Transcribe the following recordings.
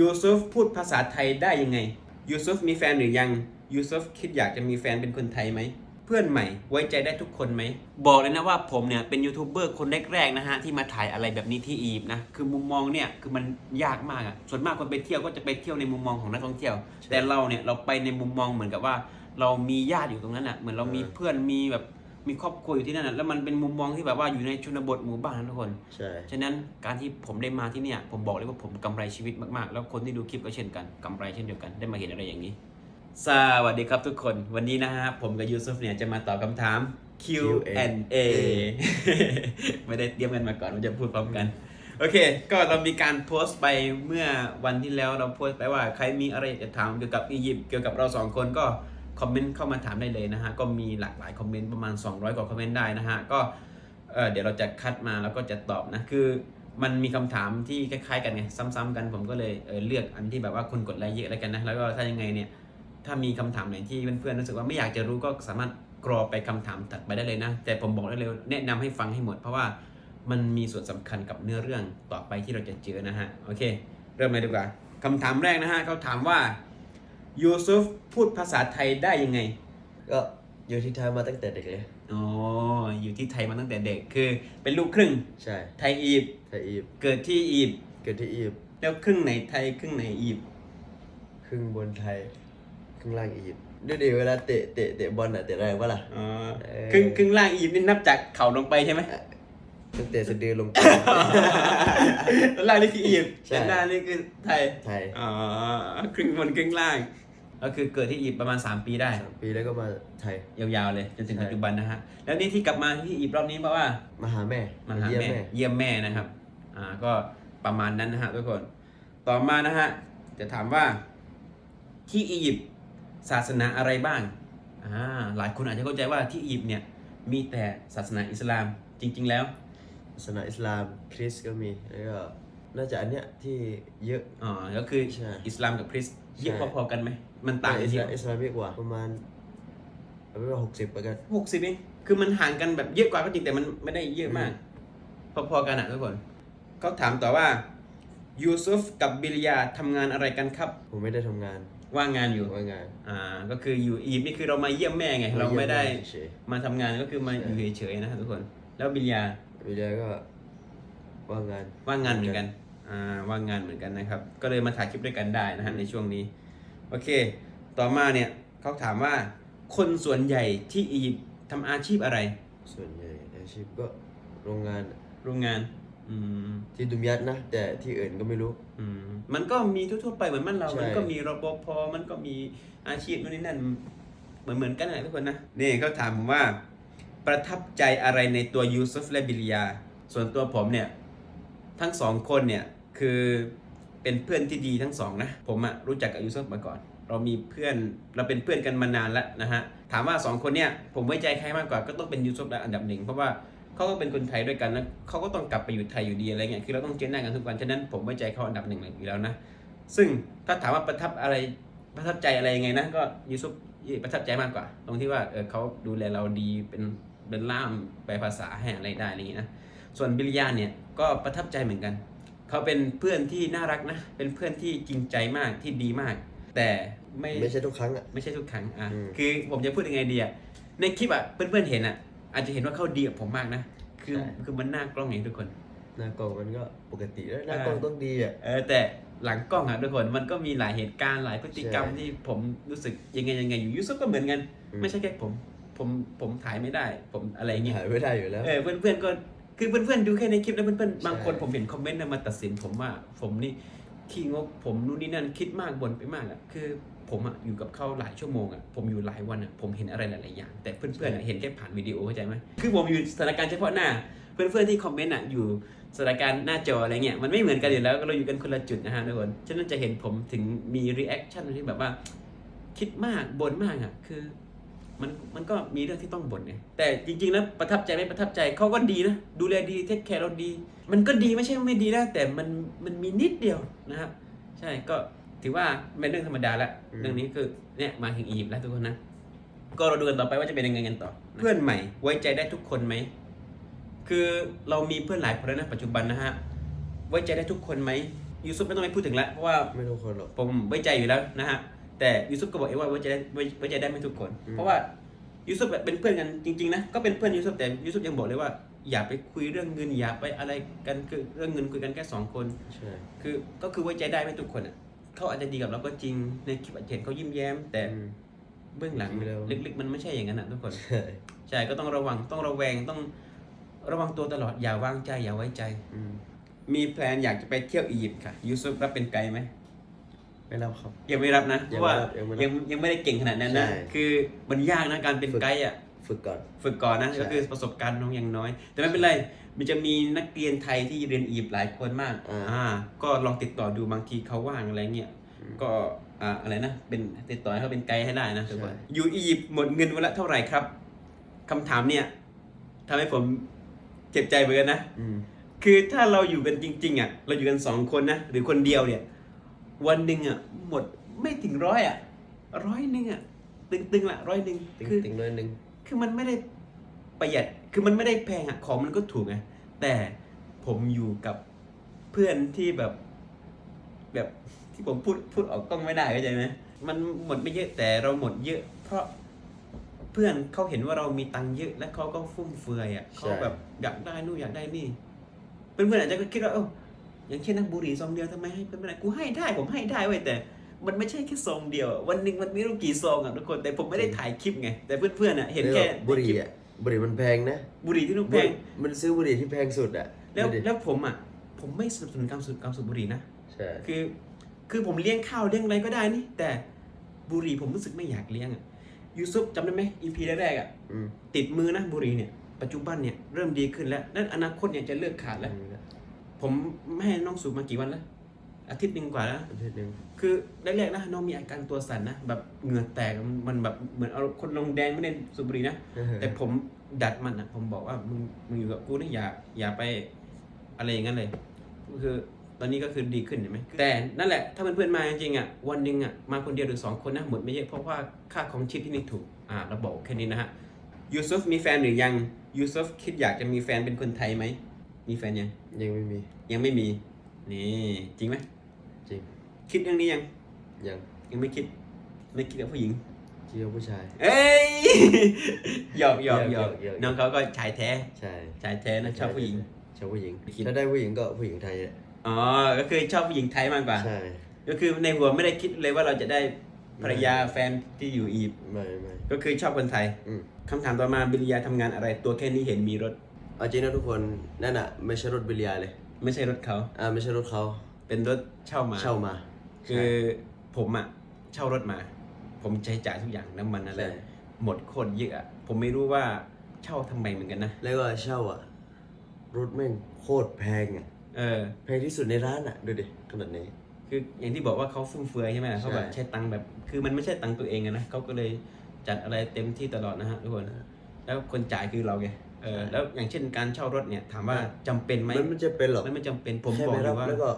ยูซุฟพูดภาษาไทยได้ยังไง ยูซุฟมีแฟนหรือยัง ยูซุฟคิดอยากจะมีแฟนเป็นคนไทยไหม เพื่อนใหม่ไว้ใจได้ทุกคนไหม บอกเลยนะว่าผมเนี่ยเป็นยูทูบเบอร์คนแรกๆนะฮะที่มาถ่ายอะไรแบบนี้ที่อียิปต์นะ คือมุมมองเนี่ยคือมันยากมากอะส่วนมากคนไปเที่ยวก็จะไปเที่ยวในมุมมองของนักท่องเที่ยว แต่เราเนี่ยเราไปในมุมมองเหมือนกับว่า เรามีญาติอยู่ตรงนั้นอะเหมือนเรามีเพื่อนมีแบบ มีครอบครัวอยู่ที่นั่นอะแล้วมันเป็นมุมมองที่แบบว่าอยู่ในชนบทหมู่บ้านนะทุกคน ใช่ ฉะนั้นการที่ผมได้มาที่เนี่ย ผมบอกเลยว่าผมกำไรชีวิตมากๆ แล้วคนที่ดูคลิปก็เช่นกันกำไรเช่นเดียวกันได้มาเห็นอะไรอย่างนี้ สวัสดีครับทุกคนวันนี้นะฮะผมกับยูซุฟเนี่ยจะมาตอบคำถาม Q&A ไม่ได้เตรียมกันมาก่อนว่าจะพูดพร้อมกัน โอเค ก็เรามีการโพสต์ไปเมื่อวันที่แล้วเราโพสต์ไปว่าใครมีอะไรอยากจะถามเกี่ยวกับอียิปต์เกี่ยวกับเราสองคนก็ คอมเมนต์เข้ามาถามได้เลยนะฮะ ก็มีหลากหลายคอมเมนต์ประมาณ 200 กว่าคอมเมนต์ได้นะฮะ ก็เออเดี๋ยวเราจะคัดมาแล้วก็จะตอบนะ คือมันมีคำถามที่คล้ายๆกันไง ซ้ำๆกันผมก็เลยเออเลือกอันที่แบบว่าคนกดไลค์เยอะแล้วกันนะ แล้วก็ถ้ายังไงเนี่ย ถ้ามีคำถามไหนที่เพื่อนๆรู้สึกว่าไม่อยากจะรู้ก็สามารถกรอไปคำถามถัดไปได้เลยนะ แต่ผมบอกได้เลยแนะนำให้ฟังให้หมด เพราะว่ามันมีส่วนสำคัญกับเนื้อเรื่องต่อไปที่เราจะเจอนะฮะ โอเค เริ่มเลยดีกว่าคำถามแรกนะฮะเขาถามว่า ยูซุฟพูดภาษาไทยได้ยังไง ก็อยู่ที่ไทยมาตั้งแต่เด็กเลย อ๋อ อยู่ที่ไทยมาตั้งแต่เด็ก คือเป็นลูกครึ่ง ใช่ ไทยอียิปต์ไทยอียิปต์เกิดที่อียิปต์เกิดที่อียิปต์แล้วครึ่งไหนไทยครึ่งไหนอียิปต์ครึ่งบนไทยครึ่งล่างอียิปต์ดูดิเวลาเตะเตะเตะบอลอะเตะแรงปะล่ะอ๋อเออครึ่งครึ่งล่างอียิปต์นี่นับจากเข่าลงไปใช่ไหมตั้งแต่สะดือลงไปล่างนี่คืออียิปต์ใช่ด้านหน้านี่คือไทย ไทย อ๋อ ครึ่งบนครึ่งล่าง ก็คือเกิดที่อียิปต์ประมาณ 3 ปีได้ สามปีแล้วก็มาไทย ยาวๆเลยจนถึงใช่ ปัจจุบันนะฮะแล้วนี่ที่กลับมาที่อียิปต์รอบนี้เพราะว่ามาหาแม่มาหาเยี่ยมแม่แม่ เยี่ยมแม่นะครับอ่าก็ประมาณนั้นนะฮะทุกคนต่อมานะฮะจะถามว่าที่อียิปต์ศาสนาอะไรบ้างอ่าหลายคนอาจจะเข้าใจว่าที่อียิปต์เนี่ยมีแต่ศาสนาอิสลามจริง ๆ แล้ว ศาสนาอิสลามคริสต์ก็มีแล้วก็น่าจะอันเนี้ยที่เยอะ อ๋อก็คือใช่อิสลามกับคริสต์เยอะใช่ พอๆกันไหม มันต่างกันอิสที่ลามอิสลามเยอะกว่าประมาณเอาเป็นว่าหกสิบแล้วกันหกสิบเองคือมันห่างกันแบบเยอะกว่าก็จริงแต่มันไม่ได้เยอะมาก พอๆกันอะทุกคนเขาถามต่อว่ายูซุฟกับบิลยาทำงานอะไรกันครับ ผมไม่ได้ทำงาน ว่างงานอยู่ว่างาน อ่า ก็คืออยู่อียิปต์นี่คือเรามาเยี่ยมแม่ไง เราไม่ได้เฉยมาทำงานก็คือมาอยู่เฉยๆนะครับทุกคน แล้วบิลยาๆวิทยาก็ว่างงาน ว่างงานเหมือนกัน อ่า ว่างงานเหมือนกันนะครับ ก็เลยมาถ่ายคลิปด้วยกันได้นะฮะในช่วงนี้ โอเค ต่อมาเนี่ยเขาถามว่าคนส่วนใหญ่ที่อียิปต์ทำอาชีพอะไร ส่วนใหญ่อาชีพก็โรงงานโรงงาน อืม ที่ดุมยัดนะ แต่ที่อื่นก็ไม่รู้ อืม มันก็มีทั่วๆไปเหมือนมันเรา ใช่ มันก็มีรปภ มันก็มีอาชีพนู่นนี่นั่น เหมือนเหมือนกันนะทุกคนนะ นี่เขาถามผมว่า ประทับใจอะไรในตัวยูซุฟและบิลยา ส่วนตัวผมเนี่ย ทั้งสองคนเนี่ย คือ เป็นเพื่อนที่ดีทั้งสองนะ ผมอะรู้จักกับยูซุฟมาก่อน เรามีเพื่อนเราเป็นเพื่อนกันมานานแล้วนะฮะ ถามว่าสองคนเนี่ยผมไว้ใจใครมากกว่าก็ต้องเป็นยูซุฟและอันดับหนึ่งเพราะว่าเขาก็เป็นคนไทยด้วยกันแล้วเขาก็ต้องกลับไปอยู่ไทยอยู่ดีอะไรเงี้ยคือเราต้องเจอหน้ากันทุกวันฉะนั้นผมไว้ใจเขาอันดับหนึ่งเลยอยู่แล้วนะซึ่งถ้าถามว่าประทับอะไรประทับใจอะไรยังไงนะก็ยูซุปประทับใจมากกว่า ตรงที่ว่าเออเขาดูแลเราดีเป็นเป็นล่ามแปลภาษาให้อะไรได้อะไรอย่างงี้นะส่วนบิลยาเนี่ยก็ประทับใจเหมือนกัน เขาเป็นเพื่อนที่น่ารักนะ เป็นเพื่อนที่จริงใจมากที่ดีมาก แต่ไม่ไม่ใช่ทุกครั้งอะ ไม่ใช่ทุกครั้งอะอืม คือผมจะพูดยังไงดีอะในคลิปอะเพื่อนๆเห็นอะ อาจจะเห็นว่าเขาดีกับผมมากนะคือคือมันน่ากล้องอย่างทุกคน หน้ากล้องมันก็ปกติแล้วหน้าอ่ากล้องต้องดีอะ เออแต่หลังกล้องอะทุกคนมันก็มีหลายเหตุการณ์หลายพฤติกรรมใช่ที่ผมรู้สึกยังไงยังไงอยู่ยูซุปก็เหมือนกัน อืม ไม่ใช่แค่ผม ผมผมถ่ายไม่ได้ ผมอะไรเงี้ยถ่ายไม่ได้อยู่แล้ว เออเพื่อนเพื่อนๆก็ คือเพื่อนเพื่อนๆดูแค่ในคลิปแล้วเพื่อนเพื่อนๆใช่บางคนผมเห็นคอมเมนต์นะมาตัดสินผมว่า ผมนี่ขี้งกผมนู่นนี่นั่นคิดมากบ่นไปมากอะคือผมอะอยู่กับเขาหลายชั่วโมงอะผมอยู่หลายวันอะผมเห็นอะไรหลายๆอย่าง แต่เพื่อนเพื่อนๆอะเห็นแค่ผ่านวิดีโอเข้าใจไหมคือผมอยู่สถานการณ์เฉพาะหน้า เพื่อนๆที่คอมเมนต์อะอยู่สถานการณ์หน้าจออะไรเงี้ยมันไม่เหมือนกันอยู่แล้วก็เราอยู่กันคนละจุดนะฮะทุกคนฉะนั้นจะเห็นผมถึงมีรีแอคชั่นที่แบบว่า คิดมากบ่นมากอะคือ มันมันก็มีเรื่องที่ต้องบ่นไงแต่จริงๆแล้วประทับใจไม่ประทับใจเขาก็ดีนะดูแลดีเทคแคร์เราดี มันก็ดีไม่ใช่ว่าไม่ดีนะแต่มันมันมีนิดเดียวนะครับ ใช่ก็ถือว่าเป็นเรื่องธรรมดาละอืมเรื่องนี้คือเนี่ยมาถึงอียิปต์แล้วทุกคนนะก็เราดูกันต่อไปว่าจะเป็นยังไงกันต่อ เพื่อนใหม่ไว้ใจได้ทุกคนไหมคือเรามีเพื่อนหลายคนแล้วนะปัจจุบันนะฮะไว้ใจได้ทุกคนไหมยูซุปไม่ต้องไปพูดถึงแล้วเพราะว่าไม่ทุกคนหรอกผมไว้ใจอยู่แล้วนะฮะ แต่ยูซุปก็บอกเองว่าไว้ใจได้ไว้ไว้ใจได้ไม่ทุกคนอืมเพราะว่ายูซุปเป็นเพื่อนกันจริงๆนะก็เป็นเพื่อนยูซุปแต่ยูซุปยังบอกเลยว่าอย่าไปคุยเรื่องเงินอย่าไปอะไรกันคือเรื่องเงินคุยกันแค่สองคนใช่คือก็คือไว้ใจได้ไม่ทุกคนอะเขาอาจจะดีกับเราก็จริงในคลิปอาจจะเห็นเขายิ้มแย้ม แต่อืมเบื้องหลังจริงแล้วลึกๆ มันไม่ใช่อย่างนั้นอะทุกคนใช่ใช่ก็ต้องระวังต้องระแวงต้องระวังตัวตลอดอย่าวางใจอย่าไว้ใจอืมมีแพลนอยากจะไปเที่ยวอียิปต์ค่ะยูซุปรับเป็นไกด์ไหม ไม่รับครับ ยังไม่รับนะเพยังราะไม่ว่ารับยังไม่รับยังยังไม่ได้เก่งขนาดนั้นนะใช่ คือมันยากนะการเป็นฝึกไกด์อะ ฝึกก่อน ฝึกก่อนนะใช่ ก็คือประสบการณ์น้องยังน้อย แต่ไม่เป็นไร มันจะมีนักเรียนไทยที่เรียนอียิปต์หลายคนมากอ่าอ่าก็ลองติดต่อดูบางทีเขาว่างอะไรเงี้ยก็อ่าอะไรนะเป็นติดต่อให้เขาเป็นไกด์ให้ได้นะทุกคนใช่ อยู่อียิปต์หมดเงินวันละเท่าไหร่ครับคำถามเนี่ยทำให้ผมเจ็บใจเหมือนกันนะ อืม คือถ้าเราอยู่กันจริง ๆอะเราอยู่กันสองคนนะหรือคนเดียวเนี่ย วันหนึ่งอะหมดไม่ถึงร้อยอะร้อยหนึ่งอะตึงๆละร้อยหนึ่งติ๊งคือติ๊งน้อยหนึ่งคือมันไม่ได้ประหยัดคือมันไม่ได้แพงอะของมันก็ถูกไงแต่ผมอยู่กับเพื่อนที่แบบ แบบที่ผมพูดพูดออกกล้องไม่ได้เข้าใจไหมมันหมดไม่เยอะแต่เราหมดเยอะ เพราะเพื่อนเขาเห็นว่าเรามีตังค์เยอะ และเขาก็ฟุ่มเฟือยอะเขาแบบอยากได้นู่นอยากได้นี่เพื่อนๆอาจจะคิดว่าเออ อย่างเช่นนักบุหรี่ซองเดียวทำไมให้เพื่อนไม่ได้กูให้ได้ผมให้ได้เว้ยแต่ มันไม่ใช่แค่ซองเดียวอะวันหนึ่งมันไม่รู้กี่ซองอะทุกคนแต่ผมไม่ได้ถ่ายคลิปไงแต่เพื่อนๆอะเห็นแค่ล้วบุหรี่อะบุหรี่มันแพงนะบุหรี่ที่ลูกแพงมันซื้อบุหรี่ที่แพงสุดอะแล้วดูดิแล้วผมอะผมไม่สนับสนุนการสูบการสูบบุหรี่นะใช่คือ คือผมเลี้ยงข้าวเลี้ยงอะไรก็ได้นี่ แต่บุหรี่ผมรู้สึกไม่อยากเลี้ยงอะยูซุปจำได้ไหมอีพีแรกๆอะอืมติดมือนะบุหรี่เนี่ยปัจจุบันเนี่ยเริ่มดีขึ้นแล้วนั่นอนาคตเนี่ยจะเลิกขาดแล้ว ผมไม่ให้น้องสูบมากี่วันแล้ว อาทิตย์หนึ่งกว่าแล้วประเทศหนึ่งคือแรกๆนะน้องมีอาการตัวสั่นนะแบบเหงื่อแตกมันมันแบบเหมือนเอาคนลงแดงไม่ได้สูบบุหรี่นะ แต่ผมดัดมันอะผมบอกว่ามึงมึงอยู่กับกูนะอย่าอย่าไปอะไรอย่างนั้นเลยก็คือตอนนี้ก็คือดีขึ้นเห็นไหมแต่นั่นแหละถ้าเพื่อนๆมาจริงๆอะวันหนึ่งอะมาคนเดียวหรือสองคนนะหมดไม่เยอะเพราะว่าค่าของชีพที่นี่ถูกอ่าเราบอกแค่นี้นะฮะยูซุฟมีแฟนหรือยังยูซุฟคิดอยากจะมีแฟนเป็นคนไทยไหม มีแฟนยัง ยังไม่มี ยังไม่มี นี่จริงไหมจริง คิดเรื่องนี้ยัง ยัง ยังไม่คิด ไม่คิดกับผู้หญิงเที่ยวผู้ชาย เอ้ยหยอกหยอกหยอกหยอกหยอก น้องเขาก็ชายแท้ ใช่ชายแท้นะชอบผู้หญิง ชอบผู้หญิง คิด ถ้าได้ผู้หญิงก็ผู้หญิงไทยอะอ๋อ ก็คือชอบผู้หญิงไทยมากกว่า ใช่ ก็คือในหัวไม่ได้คิดเลยว่าเราจะได้ภรรยาแฟนที่อยู่อียิปต์ไม่ไม่ก็คือชอบคนไทยอืมคำถามต่อมาบิริยาทำงานอะไร ตัวแค่นี้เห็นมีรถ เอาจริงนะทุกคนนั่นอะ ไม่ใช่รถบิลเลียเลย ไม่ใช่รถเขาอ่าไม่ใช่รถเขาเป็นรถเช่ามา เช่ามา คือผมอะเช่ารถมา ผมใช้จ่ายทุกอย่างน้ำมันอะไร ใช่ หมดโคตรเยอะอะผมไม่รู้ว่าเช่าทำไมเหมือนกันนะ แล้วก็เช่าอะรถแม่งโคตรแพงอะเออ แพงที่สุดในร้านอะดูดิขนาดนี้ คืออย่างที่บอกว่าเขาฟุ่มเฟือยใช่ไหมเขาแบบใช่ใช้ตังค์แบบ คือมันไม่ใช่ตังค์ตัวเองอะนะเขาก็เลยจัดอะไรเต็มที่ตลอดนะฮะทุกคน แล้วคนจ่ายคือเราไง เออแล้วอย่างเช่นการเช่ารถเนี่ยถามว่าจำเป็นไหมมันไม่จะเป็นหรอกมันไม่จำเป็นผมแค่บอกไปอรับยู่ว่า แล้วก็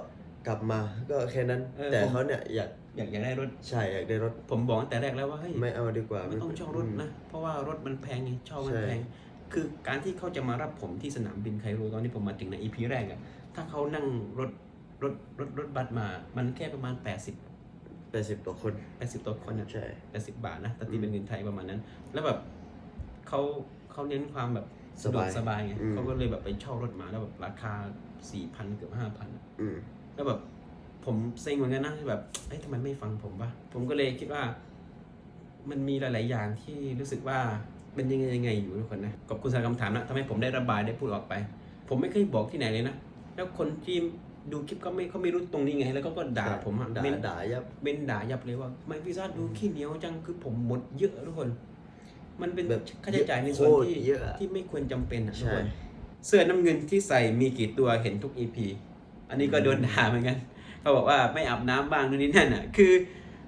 กลับมาก็แค่นั้น เออ แต่ผมเขาเนี่ยอยากอยากอยากได้รถ ใช่อยากได้รถผมบอกตั้งแต่แรกแล้วว่าเฮ้ย ไม่เอาดีกว่าไม่ต้องเช่ารถนะ เพราะว่ารถมันแพงไงเช่ามันใช่แพง คือการที่เขาจะมารับผมที่สนามบินไคโรตอนที่ผมมาถึงในอีพีแรกอะถ้าเขานั่งรถรถรถรถบัสมา มันแค่ประมาณ 80 แปดสิบต่อคน80ต่อคนอะใช่แปดสิบบาทนะแต่ตีเป็นเงินไทยประมาณนั้น แล้วแบบเขาเขาเน้นความแบบ สะดวกสบายไงอืม เขาก็เลยแบบไปเช่ารถมาแล้วแบบราคาสี่พันเกือบห้าพันอืม แล้วแบบผมเซ็งเหมือนกันนะแบบเอ้ยทำไมไม่ฟังผมวะผมก็เลยคิดว่า มันมีหลาย ๆ อย่างที่รู้สึกว่าเป็นยังไงยังไงอยู่ทุกคนนะขอบคุณสำหรับคำถามนะทำให้ผมได้ระบายได้พูดออกไป ผมไม่เคยบอกที่ไหนเลยนะแล้วคนที่ดูคลิปก็ไม่เขาไม่รู้ตรงนี้ไง แล้วก็ก็ด่าผมอะด่าเม้นด่ายับ เบนด่ายับเลยว่าทำไมพิซซ่าดูขี้เหนียวจังคือผมหมดเยอะทุกคน มันเป็นแบบค่าใช้จ่ายในส่วนโคตรที่เยอะอะที่ไม่ควรจำเป็นอะทุกใช่คนเสื้อน้ำเงินที่ใส่มีกี่ตัวเห็นทุก EP อันนี้ก็โดนด่าเหมือนกันเขาบอกว่าไม่อาบน้ำบ้างนู่นนี่นั่นอะ คือ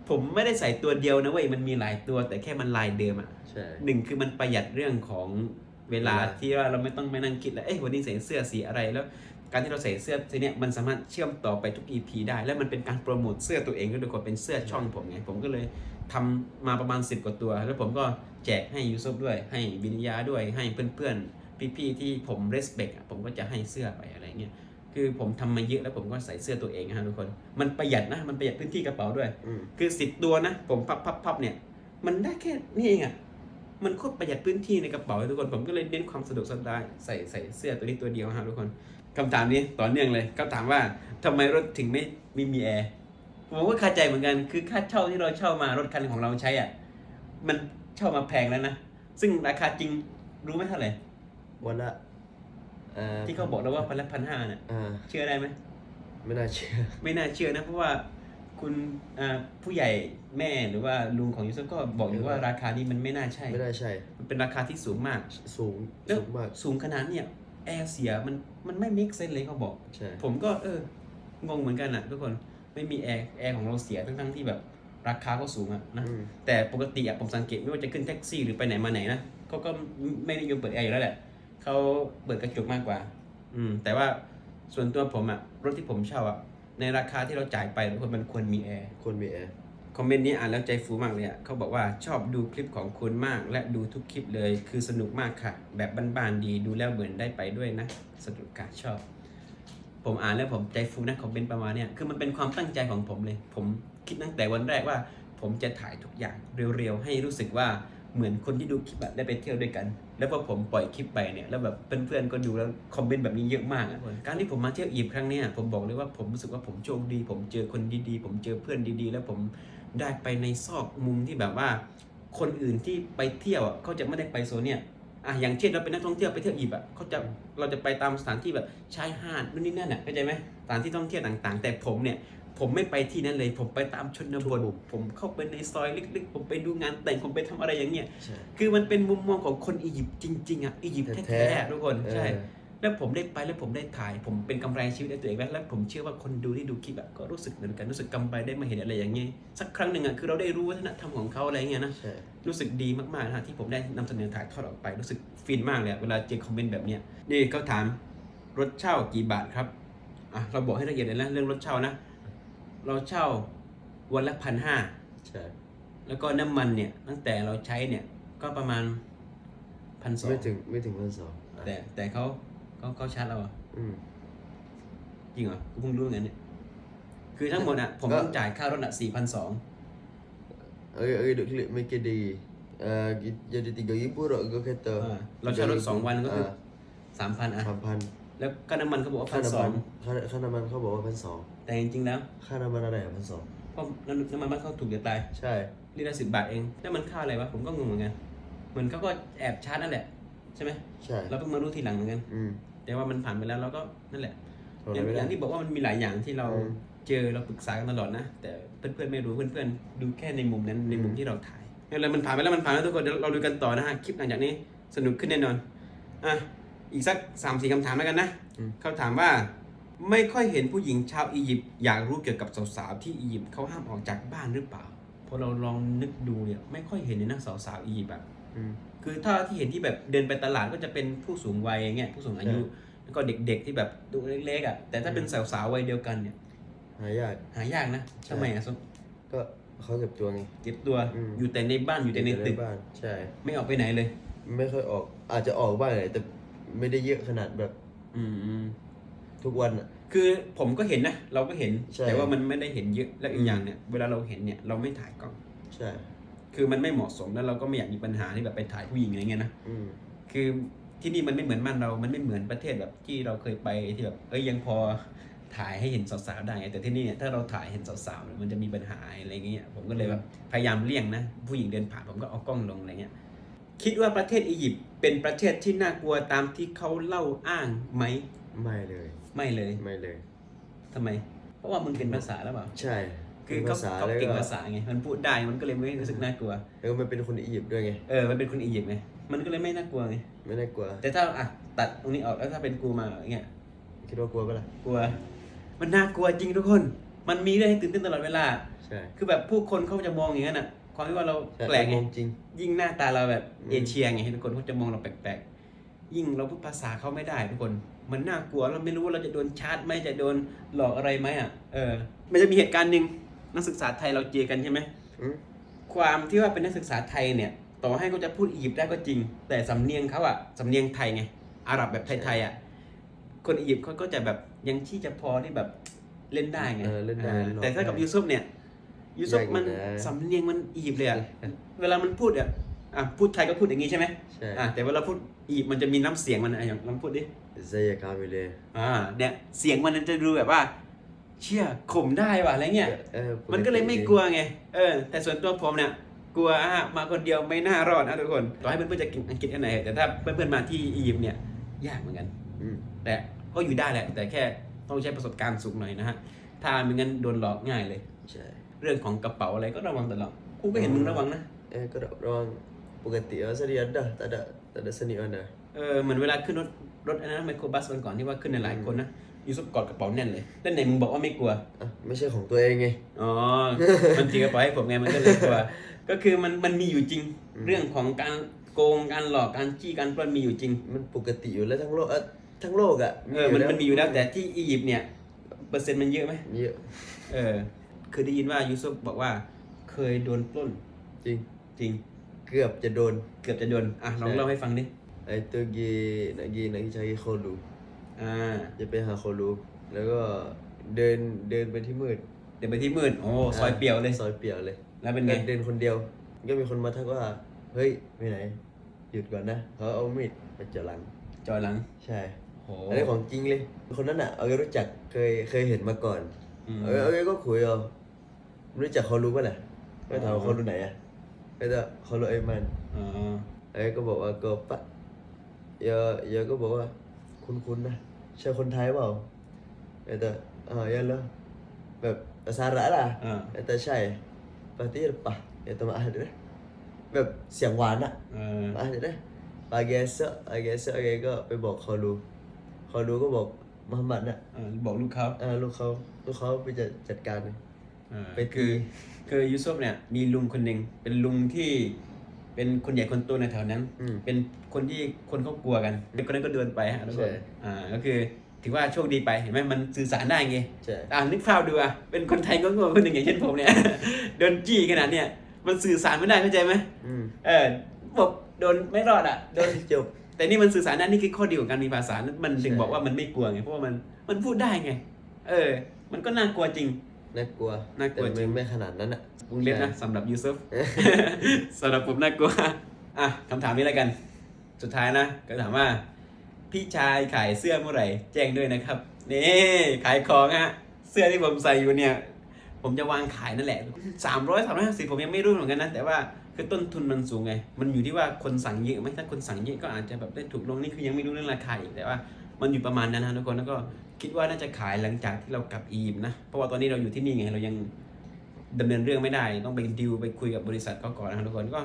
ผมไม่ได้ใส่ตัวเดียวนะเว้ยมันมีหลายตัว แต่แค่มันลายเดิมอะใช่หนึ่งคือมันประหยัดเรื่องของเวลาเวลาที่ว่าเราไม่ต้องมานั่งคิดแล้วเอ้ยวันนี้ใส่เสื้อสีอะไรแล้ว การที่เราใส่เสื้อสีเนี้ยมันสามารถเชื่อมต่อไปทุก EP ได้ แล้วมันเป็นการโปรโมทเสื้อตัวเองด้วยทุกคนเป็นเสื้อช่องผมไงผมก็เลยทำมาประมาณ 10 กว่าตัว แล้วผมก็แจกให้ยูซุปด้วย ให้บินยาด้วยให้เพื่อนๆ พี่ๆที่ผม respect อะผมก็จะให้เสื้อไปอะไรเงี้ยคือคือผมทำมาเยอะแล้วผมก็ใส่เสื้อตัวเองนะฮะทุกคน มันประหยัดนะมันประหยัดพื้นที่กระเป๋าด้วยอืมคือสิบตัวนะ ผมพับพับพับเนี่ยมันได้แค่นี่เองอะ มันโคตรประหยัดพื้นที่ในกระเป๋าเลยทุกคนผมก็เลยเน้นความสะดวกสบายใส่ใส่เสื้อตัวนี้ตัวเดียวฮะทุกคนคำถามนี้ต่อเนื่องเลยคำถามว่าทำไมรถถึงไม่ไม่มีแอร์ผมก็คาใจเหมือนกันคือค่าเช่าที่เราเช่ามารถคันของเราใช้อะมันเช่ามาแพงแล้วนะซึ่งราคาจริงรู้ไหมเท่าไหร่วันละอ่าที่เขาบอกแล้วว่าพันละพันห้าน่ะอ่าเชื่อได้ไหมไม่น่าเชื่อ ไม่น่าเชื่อนะเพราะว่า คุณอ่าผู้ใหญ่แม่หรือว่าลุงของยูซุฟก็บอกอยู่ว่าราคานี้มันไม่น่าใช่ ไม่น่าใช่ มันเป็นราคาที่สูงมาก สูงแล้วสูงมาก สูงขนาดเนี่ยแอร์เสียมันมันไม่ make sense เลยเขาบอก ใช่ ผมก็เอองงเหมือนกันอะทุกคนไม่มีแอร์แอร์ของเราเสียทั้งทั้งๆที่แบบราคาก็สูงอะนะ อืม แต่ปกติอะผมสังเกตไม่ว่าจะขึ้นแท็กซี่หรือไปไหนมาไหนนะเขาก็ไม่นิยมเปิดแอร์อยู่แล้วแหละเขาเปิดกระจกมากกว่า อืม แต่ว่าส่วนตัวผมอะรถที่ผมเช่าอะ ในราคาที่เราจ่ายไปทุกคนมันควรมีแอร์คนมีแอร์คอมเมนต์นี้อ่านแล้วใจฟูมากเลยอะเขาบอกว่าชอบดูคลิปของคุณมาก และดูทุกคลิปเลย คือสนุกมากค่ะ แบบบ้านๆดีดูแล้วเหมือนได้ไปด้วยนะ สนุกกะชอบ ผมอ่านแล้วผมใจฟูนะคอมเมนต์ประมาณเนี้ยคือมันเป็นความตั้งใจของผมเลย ผมคิดตั้งแต่วันแรกว่า ผมจะถ่ายทุกอย่างเร็วๆให้รู้สึกว่า เหมือนคนที่ดูคลิปอะได้ไปเที่ยวด้วยกัน แล้วพอผมปล่อยคลิปไปเนี่ยแล้วแบบเพื่อนๆก็ดูแล้วคอมเมนต์แบบนี้เยอะมากอะการที่ผมมาเที่ยวอียิปต์ครั้งเนี้ยผมบอกเลยว่าผมรู้สึกว่าผมโชคดี ผมเจอคนดีๆ ผมเจอเพื่อนดีๆ แล้วผมได้ไปในซอกมุมที่แบบว่า คนอื่นที่ไปเที่ยวอะเขาจะไม่ได้ไปโซนเนี่ยอะอย่างเช่นเราเป็นนักท่องเที่ยวไปเที่ยวอียิปต์อะเขาจะเราจะไปตามสถานที่แบบชายหาดนู่นนี่นั่นอะเข้าใจไหมสถานที่ท่องเที่ยวต่างๆ แต่ผมเนี่ย ผมไม่ไปที่นั้นเลย ผมไปตามชนบทผมเข้าไปในซอยลึกๆ ผมไปดูงานแต่งผมไปทำอะไรอย่างเงี้ยใช่คือมันเป็นมุมมองของคนอียิปต์จริงๆอะอียิปต์แท้แท้ๆๆทุกคนเออใช่แล้วผมได้ไปแล้วผมได้ถ่าย ผมเป็นกำไรชีวิตในตัวเองแล้วแล้วผมเชื่อว่าคนดูที่ดูคลิปอะก็รู้สึกเหมือนกันรู้สึกกำไรได้มาเห็นอะไรอย่างเงี้ยสักครั้งหนึ่งอะคือเราได้รู้วัฒนธรรมของเขาอะไรเงี้ยนะใช่รู้สึกดีมากๆนะฮะที่ผมได้นำเสนอถ่ายทอดออกไปรู้สึกฟินมากเลยอะเวลาเจอคอมเมนต์แบบเนี้ยนี่เขาถามรถเช่ากี่บาทครับอะเราบอกให้ละเอียดเลยนะเรื่องรถเช่านะ เราเช่าวันละพันห้าใช่แล้วก็น้ำมันเนี่ยตั้งแต่เราใช้เนี่ยก็ประมาณพันสองไม่ถึงไม่ถึงพันสองอะแต่แต่เขาเขาเขาชาร์จเราอะอืมจริงเหรอกูเพิ่งรู้งั้นเนี่ยคือทั้งหมดอะผมก็ต้องจ่ายค่ารถอะสี่พันสอง Agak agak duk klik mikir diri. Uh, jadi tiga ribu rok kau kata. เราเช่ารถสองวันก็คืออ่าสามพันอะสามพันแล้วก็น้ำมันเขาบอกว่าค่าพันสอน้ำมังนค่าค่าน้ำมันเขาบอกว่าพันสอง แต่จริงๆแล้วค่าน้ำมันอะไรอะพันสองเพราะน้ำน้ำมันบ้านเขาถูกจะตายใช่ ลิตรละสิบบาทเองแล้วมันค่าอะไรวะผมก็งงเหมือนกันเหมือนเขาก็แอบชาร์จนั่นแหละใช่ไหมใช่เราเพิ่งมารู้ทีหลังเหมือนกันอืมแต่ว่ามันผ่านไปแล้วเราก็นั่นแหละ ทำอะอไรย่างไม่อได้ ย่างที่บอกว่ามันมีหลายอย่างที่เราอืมเจอเราปรึกษากันตลอดนะ แต่เพื่อนๆไม่รู้เพื่อนๆดูแค่ในมุมนั้นในมุมอืมที่เราถ่ายแล้วมันผ่านไปแล้วมันผ่านแล้วทุกคนเดี๋ยวเราดูกันต่อนะฮะคลิปหลังจากนี้สนุกขึ้นแน่นอนอะอีกสักสามสี่คำถามแล้วกันนะอืม เขาถามว่า ไม่ค่อยเห็นผู้หญิงชาวอียิปต์อยากรู้เกี่ยวกับสาวๆที่อียิปต์เขาห้ามออกจากบ้านหรือเปล่าพอเราลองนึกดูเนี่ยไม่ค่อยเห็นเลยนะสาวๆอียิปต์อะอืมคือถ้าที่เห็นที่แบบเดินไปตลาดก็จะเป็นผู้สูงวัยอย่างเงี้ยผู้สูงอายุใช่แล้วก็เด็กๆที่แบบตัวเล็กๆอะแต่ถ้าเป็นสาวๆวัยเดียวกันเนี่ย หายากหายากนะใช่ทำไมอะซุปก็เขาเก็บตัวไงเก็บตัวอืมอยู่แต่ในบ้านอยู่แต่ในตึกบ้านใช่ ไม่ออกไปไหนเลย ไม่ค่อยออกอาจจะออกบ้างแต่ไม่ได้เยอะขนาดแบบ อืม ทุกวันอะคือผมก็เห็นนะ เราก็เห็น ใช่ แต่ว่ามันไม่ได้เห็นเยอะ แล้วอีอืกมอย่างเนี่ย เวลาเราเห็นเนี่ย เราไม่ถ่ายกล้อง ใช่ คือมันไม่เหมาะสม แล้วเราก็ไม่อยากมีปัญหาที่แบบไปถ่ายผู้หญิงอะไรเงี้ยนะ อืม คือที่นี่มันไม่เหมือนบ้านเรา มันไม่เหมือนประเทศแบบที่เราเคยไปที่แบบ เอ้ยยังพอถ่ายให้เห็นสาวๆได้ไงแต่ที่นี่เนี่ยถ้าเราถ่ายเห็นสาวๆเนี่ยมันจะมีปัญหาอะไรเงี้ย ผมก็เลยแบบพยายามเลี่ยงนะ ผู้หญิงเดินผ่านผมก็เอากล้องลงอะไรเงี้ย คิดว่าประเทศอียิปต์เป็นประเทศที่น่ากลัวตามที่เขาเล่าอ้างไหมไม่เลย ไม่เลยไม่เลย ทำไม เพราะว่ามึงเป็นภาษาแล้วเปล่าใช่คือเป็นเขาภาษาเขาแล้วเก่งก็ภาษาไงมันพูดได้มันก็เลยไม่รู้สึกน่ากลัว แล้วก็มันเป็นคนอียิปต์ด้วยไง เออ มันเป็นคนอียิปต์ไงมันก็เลยไม่น่ากลัวไงไม่น่ากลัว แต่ถ้าอะตัดตรงนี้ออกแล้วถ้าเป็นกูมาอย่างเงี้ย คิดว่ากลัวปะล่ะกลัว มันน่ากลัวจริงทุกคน มันมีเรื่องให้ตื่นเต้นตลอดเวลา ใช่คือแบบผู้คนเขาจะมองอย่างนั้นอะ ความที่ว่าเราใช่แปลกไง มองจริง ยิ่งหน้าตาเราแบบอืมเอเชียไงทุกคนเขาจะมองเราแปลกๆ ยิ่งเราพูดภาษาเขาไม่ได้ทุกคน มันน่ากลัวเราไม่รู้ว่าเราจะโดนชาร์จไหมจะโดนหลอกอะไรไหมอะเออมันจะมีเหตุการณ์หนึ่งนักศึกษาไทยเราเจอกันใช่ไหมอืมความที่ว่าเป็นนักศึกษาไทยเนี่ย ต่อให้เขาจะพูดอียิปต์ได้ก็จริง แต่สำเนียงเขาอะสำเนียงไทยไงอาหรับแบบไทยๆอะคนอียิปต์เขาก็จะแบบยังที่จะพอที่แบบเล่นได้ไงเออเล่นได้อ่าร้องแต่ถ้ากับได้ยูซุปเนี่ยยูซุปยากอยู่มันนะสำเนียงมันอียิปต์เลยอะเวลามันพูดอะอะพูดไทยก็พูดอย่างนี้ใช่ไหมใช่อะแต่เวลาพูด อียิปต์มันจะมีน้ำเสียงมันอะอย่างลองพูดดิ เซยกามิเลอ่า เนี่ย เสียงมันจะดูแบบว่า เชี่ยข่มได้ว่ะอะไรเงี้ย เออมันก็เลยไม่กลัวไง เออ แต่ส่วนตัวผมเนี่ยกลัวอะมาคนเดียวไม่น่ารอดนะทุกคน ต่อให้เพื่อนๆจะเก่งอังกฤษแค่ไหน แต่ถ้าเพื่อนๆมาที่อียิปต์เนี่ย ยากเหมือนกัน อืมแต่ก็อยู่ได้แหละ แต่แค่ต้องใช้ประสบการณ์สูงหน่อยนะฮะ ถ้าไม่งั้นโดนหลอกง่ายเลย ใช่ เรื่องของกระเป๋าอะไรก็ระวังตลอด กูก็เห็นมึงระวังนะ เออก็ระวัง ปกติว่าสนิทอันเด้อแต่เด้อแต่เด้อสนิทอันเด้อเออเหมือนเวลาขึ้นรถรถอันนั้นไมโครบัสวันก่อนที่ว่าขึ้นในหลายคนนะยูซุปกอดกระเป๋าแน่นเลยแล้วไหนมึงบอกว่าไม่กลัวอะไม่ใช่ของตัวเองไงอ๋อมันถือกระเป๋าให้ผมไงมันก็เลยกลัวก็คือมันมันมีอยู่จริงอืมเรื่องของการโกงการหลอกการจี้การปล้นมีอยู่จริง มันปกติอยู่แล้วทั้งโลกเออทั้งโลกอะเออมันมันมีอยู่แล้วแต่ที่อียิปต์เนี่ยเปอร์เซ็นต์มันเยอะไหมเยอะเออเคยได้ยินว่ายูซุปบอกว่าเคยโดนปล้นจริงจริง เกือบจะโดน เกือบจะโดนอะลองใช่เล่าให้ฟังดิไอ้ตัวกีนักกีนักกีชายโคลูอ่าจะไปหาโคลูแล้วก็เดินเดินไปที่มืด เดี๋ยวไปที่มืดโอ้ซอยเปลี่ยวเลยซอยเปี่ยวเลย แล้วเป็นไงเดินคนเดียว ก็มีคนมาทักว่า เฮ้ยไปไหนหยุดก่อนนะเขาเอามีดมาเจาะหลังจอยหลังใช่โหอันนี้ของจริงเลย คนนั้นอะ เอาไว้รู้จักเคยเคยเห็นมาก่อนอืมเอาไว้เอาไว้ก็คุยเอาไม่รู้จักเขารู้ป่ะน่ะไม่ถามว่าเขารู้ไหนอะ ไม่แต่เขารู้ไอ้มันอ๋อไอ้ก็บอกว่าก็ปะเยอะเยอะก็บอกว่าคุ้นๆนะใช่คนไทยเปล่าไอ้แต่อ่ายันแล้วแบบภาษาระล่ะอ่าไอ้แต่ใช่ปฏิปะไอ้ตัวมาอ่านด้วยแบบเสียงหวานอะเออมาอ่านด้วยปาเกสเซอร์ปาเกสเซอร์ไอ้ก็ไปบอกเขารู้เขารู้ก็บอกมหมัดน่ะอ่าบอกลูกเขาอ่าลูกเขาลูกเขาไปจัดจัดการเลยอ่า ไปตี คือคือยูซุปเนี่ยมีลุงคนหนึ่งเป็นลุงที่เป็นคนใหญ่คนโตในแถวนั้น อืม เป็นคนที่คนเขากลัวกันเด็กคนนั้นก็เดินไปฮะทุกคใช่ นอ่าก็คือถือว่าโชคดีไปเห็นไหมมันสื่อสารได้ไงใช่ อ่านึกภาพดูอะเป็นคนไทยก็งงคนหนึ่งอย่างเช่นผมเนี่ยโดนจี้ขนาดเนี่ยมันสื่อสารไม่ได้เข้าใจไหมอืมเออบอกโดนไม่รอดอะโดน จบ แต่นี่มันสื่อสารได้นี่คือข้อดีของการมีภาษา มันถึงใช่ บอกว่ามันไม่กลัวไง เพราะว่ามัน มันพูดได้ไง เออ มันก็น่ากลัวจริง น่ากลัวน่ากลัวแต่จริไม่งไม่ขนาดนั้นอะ วงเล็บนะสำหรับยูซุฟ สำหรับผมน่ากลัวอะคำถามนี้แล้วกัน สุดท้ายนะ ก็ถามว่า พี่ชายขายเสื้อเมื่อไหร่ แจ้งด้วยนะครับ นี่ขายของฮะ เสื้อที่ผมใส่อยู่เนี่ย ผมจะวางขายนั่นแหละสามร้อยสามร้อยห้าสิบผมยังไม่รู้เหมือนกันนะ แต่ว่าคือต้นทุนมันสูงไง มันอยู่ที่ว่าคนสั่งเยอะไหมถ้าคนสั่งเยอะก็อาจจะแบบได้ถูกลงนี่คือยังไม่รู้เรื่องราคาอีกแต่ว่า มันอยู่ประมาณนั้นนะทุกคนแล้วก็คิดว่าน่าจะขายหลังจากที่เรากลับอียิปต์นะ เพราะว่าตอนนี้เราอยู่ที่นี่ไงเรายังดำเนินเรื่องไม่ได้ ต้องไปดิวไปคุยกับบริษัทเขาก่อนนะทุกคนก็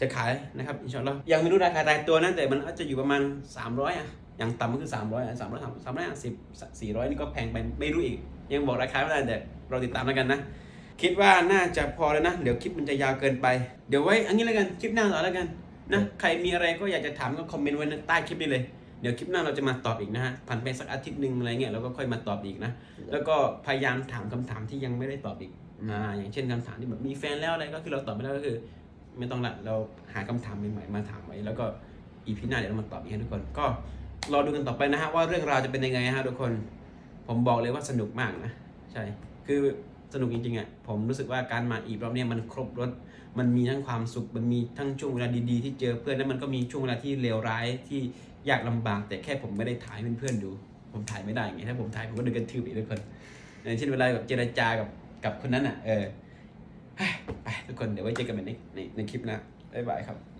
จะขายนะครับอินชอัลลอฮ์ยังไม่รู้ราคาตายตัวนะแต่มันอาจจะอยู่ประมาณ 300อะอย่างต่ำก็คือ 300อะ300 350 400นี่ก็แพงไปไม่รู้อีก ยังบอกราคาไม่ได้แต่เราติดตามแล้วกันนะ คิดว่าน่าจะพอแล้วนะ เดี๋ยวคลิปมันจะยาวเกินไป เดี๋ยวไว้อันนี้แล้วกันคลิปหน้าต่อแล้วกันนะใครมีอะไรก็อยากจะถามก็คอมเมนต์ไว้ใต้คลิปนี้เลย เดี๋ยวคลิปหน้าเราจะมาตอบอีกนะฮะผ่านไปสักอาทิตย์หนึ่งอะไรเงี้ยเราก็ค่อยมาตอบอีกนะ แล้วก็พยายามถามคำถามที่ยังไม่ได้ตอบอีกอ่าอย่างเช่นคำถามที่แบบมีแฟนแล้วอะไรก็คือเราตอบไม่ได้ก็คือ ไม่ต้องละเราหาคำถามใหม่ๆมาถามไว้ แล้วก็อีพีหน้าเดี๋ยวเรามาตอบอีกให้ทุกคน ก็รอดูกันต่อไปนะฮะว่าเรื่องราวจะเป็นยังไงฮะทุกคน ผมบอกเลยว่าสนุกมากนะ ใช่ คือสนุกจริงๆอะ ผมรู้สึกว่าการมาอีกรอบเนี้ยมันครบรถ มันมีทั้งความสุข มันมีทั้งช่วงเวลาดีๆ ที่เจอเพื่อน แล้วมันก็มีช่วงเวลาที่เลวร้ายที่ ยากลำบากแต่แค่ผมไม่ได้ถ่ายเพื่อนๆดู ผมถ่ายไม่ได้ไงถ้าผมถ่ายผมก็โดนกระทืบอีกทุกคนอย่างเช่นเวลาแบบเจรจากับกับคนนั้นอะเออไปทุกคนเดี๋ยวไว้เจอกันใหม่ในในในคลิปนะบ๊ายบายครับ